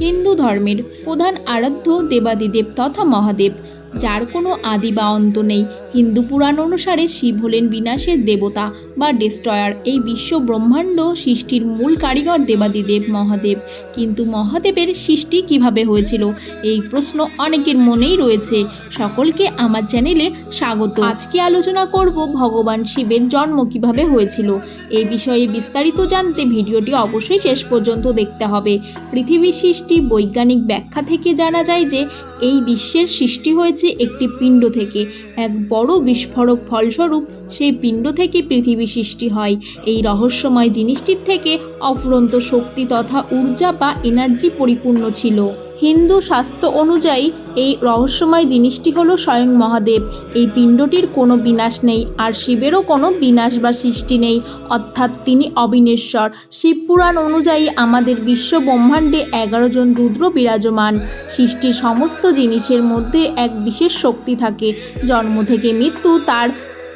হিন্দু ধর্মের প্রধান আরাধ্য দেবাদিদেব তথা মহাদেব। যার কোনো আদি বা অন্ত নেই। হিন্দু পুরাণ অনুসারে শিব হলেন বিনাশের দেবতা বা ডেস্ট্রয়ার এই বিশ্ব ব্রহ্মাণ্ড সৃষ্টির মূল কারিগর দেবাদিদেব মহাদেব। কিন্তু মহাদেবের সৃষ্টি কীভাবে হয়েছিল? এই প্রশ্ন অনেকের মনেই রয়েছে। সকলকে আমার চ্যানেলে স্বাগত। আজকে আলোচনা করব ভগবান শিবের জন্ম কীভাবে হয়েছিল। এই বিষয়ে বিস্তারিত জানতে ভিডিওটি অবশ্যই শেষ পর্যন্ত দেখতে হবে। পৃথিবীর সৃষ্টি বৈজ্ঞানিক ব্যাখ্যা থেকে জানা যায় যে, এই বিশ্বের সৃষ্টি হয়েছে একটি পিণ্ড থেকে। এক বড় বিস্ফোরক ফলস্বরূপ সেই পিণ্ড থেকে পৃথিবী সৃষ্টি হয়। এই রহস্যময় জিনিসটির থেকে অফুরন্ত শক্তি তথা ঊর্জা বা এনার্জি পরিপূর্ণ ছিল। হিন্দু শাস্ত্র অনুযায়ী এই রহস্যময় জিনিসটি হলো স্বয়ং মহাদেব। এই পিণ্ডটির কোনো বিনাশ নেই আর শিবেরও কোনো বিনাশ বা সৃষ্টি নেই। অর্থাৎ তিনি অবিনেশ্বর। শিবপুরাণ অনুযায়ী আমাদের বিশ্ব ব্রহ্মাণ্ডে এগারো জন রুদ্র বিরাজমান। সৃষ্টির সমস্ত জিনিসের মধ্যে এক বিশেষ শক্তি থাকে। জন্ম থেকে মৃত্যু তার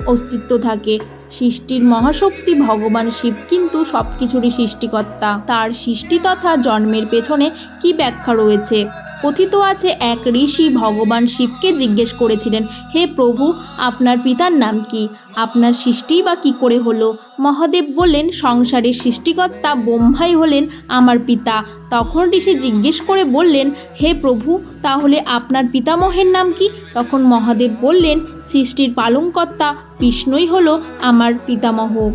অস্তিত্ব থাকে। সৃষ্টির মহাশক্তি ভগবান শিব কিন্তু সব কিছুরই সৃষ্টিকর্তা। তার সৃষ্টি তথা জন্মের পেছনে কি ব্যাখ্যা রয়েছে? কথিত আছে, এক ঋষি ভগবান শিবকে জিজ্ঞেস করেছিলেন, হে প্রভু, আপনার পিতার নাম কি? আপনার সৃষ্টি বা কি করে হলো? মহাদেব বললেন, সংসারের সৃষ্টিকর্তা ব্রহ্মাই হলেন আমার পিতা। তখন ঋষি জিজ্ঞেস করে বললেন, হে প্রভু, তাহলে আপনার পিতামহের নাম কি? তখন মহাদেব বললেন, সৃষ্টির পালনকর্তা বিষ্ণুই হলো আমার পিতামহ।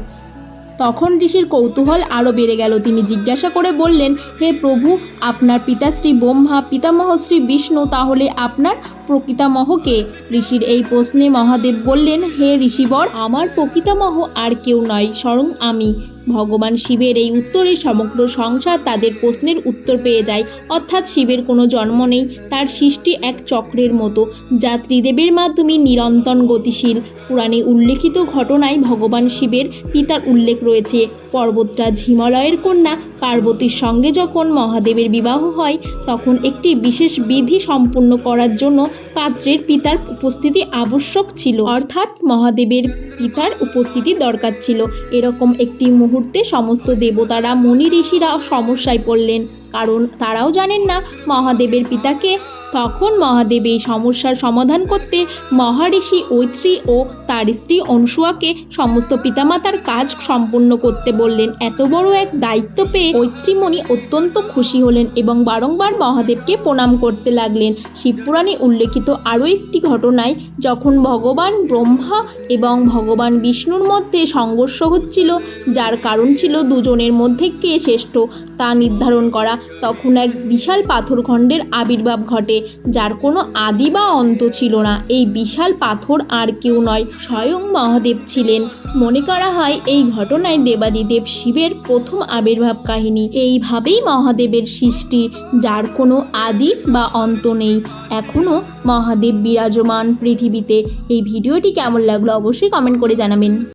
তখন ঋষির কৌতূহল আরও বেড়ে গেল। তিনি জিজ্ঞাসা করে বললেন, হে প্রভু, আপনার পিতাশ্রী ব্রহ্মা পিতামহ শ্রী বিষ্ণু, তাহলে আপনার প্রকৃতামহকে ঋষির এই প্রশ্নে মহাদেব বললেন, হে ঋষিবর, আমার প্রকৃতামহ আর কেউ নয়, স্বয়ং আমি। ভগবান শিবের এই উত্তরে সমগ্র সংসার তাদের প্রশ্নের উত্তর পেয়ে যায়। অর্থাৎ শিবের কোনো জন্ম নেই, তার সৃষ্টি এক চক্রের মতো, যা ত্রিদেবের মাধ্যমে নিরন্তন গতিশীল। পুরাণে উল্লেখিত ঘটনায় ভগবান শিবের পিতার উল্লেখ রয়েছে। পর্বতরাজ হিমালয়ের কন্যা পার্বতীর সঙ্গে যখন মহাদেবের বিবাহ হয়, তখন একটি বিশেষ বিধি সম্পূর্ণ করার জন্য পাত্রের পিতার উপস্থিতি আবশ্যক ছিল। অর্থাৎ মহাদেবের পিতার উপস্থিতি দরকার ছিল। এরকম একটি মুহূর্তে সমস্ত দেবতারা মুনি ঋষিরা সমস্যায় পড়লেন। কারণ তারাও জানেন না মহাদেবের পিতাকে তখন মহাদেব এই সমস্যার সমাধান করতে মহারিষি ঐত্রী ও তার স্ত্রী অনসুয়াকে সমস্ত পিতামাতার কাজ সম্পূর্ণ করতে বললেন। এত বড় এক দায়িত্ব পেয়ে ঐত্রীমণি অত্যন্ত খুশি হলেন এবং বারংবার মহাদেবকে প্রণাম করতে লাগলেন। শিবপুরাণে উল্লেখিত আরও একটি ঘটনায় যখন ভগবান ব্রহ্মা এবং ভগবান বিষ্ণুর মধ্যে সংঘর্ষ হচ্ছিল, যার কারণ ছিল দুজনের মধ্যে কে শ্রেষ্ঠ তা নির্ধারণ করা, তখন এক বিশাল পাথরখণ্ডের আবির্ভাব ঘটে। যার কোনো আদি বা অন্ত ছিল না। এই বিশাল পাথর আর কেউ নয়, স্বয়ং মহাদেব ছিলেন। মনে করা হয় এই ঘটনায় দেবাদিদেব শিবের প্রথম আবির্ভাব কাহিনী। এইভাবেই মহাদেবের সৃষ্টি, যার কোনো আদি বা অন্ত নেই। এখনও মহাদেব বিরাজমান পৃথিবীতে। এই ভিডিওটি কেমন লাগল অবশ্যই কমেন্ট করে জানাবেন।